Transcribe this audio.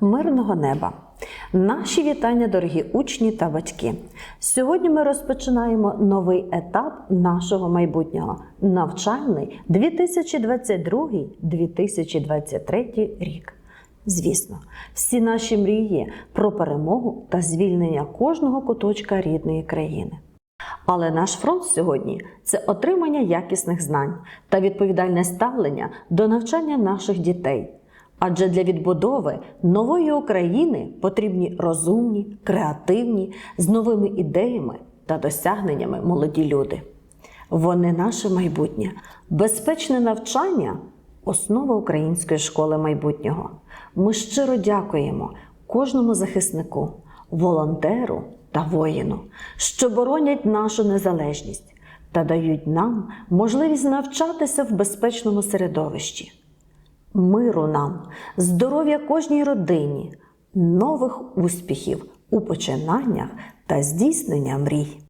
Мирного неба! Наші вітання, дорогі учні та батьки. Сьогодні ми розпочинаємо новий етап нашого майбутнього навчальний 2022-2023 рік. Звісно, всі наші мрії про перемогу та звільнення кожного куточка рідної країни. Але наш фронт сьогодні це отримання якісних знань та відповідальне ставлення до навчання наших дітей. Адже для відбудови нової України потрібні розумні, креативні, з новими ідеями та досягненнями молоді люди. Вони наше майбутнє, безпечне навчання основа української школи майбутнього. Ми щиро дякуємо кожному захиснику, волонтеру та воїну, що боронять нашу незалежність та дають нам можливість навчатися в безпечному середовищі. Миру нам, здоров'я кожній родині, нових успіхів у починаннях та здійснення мрій.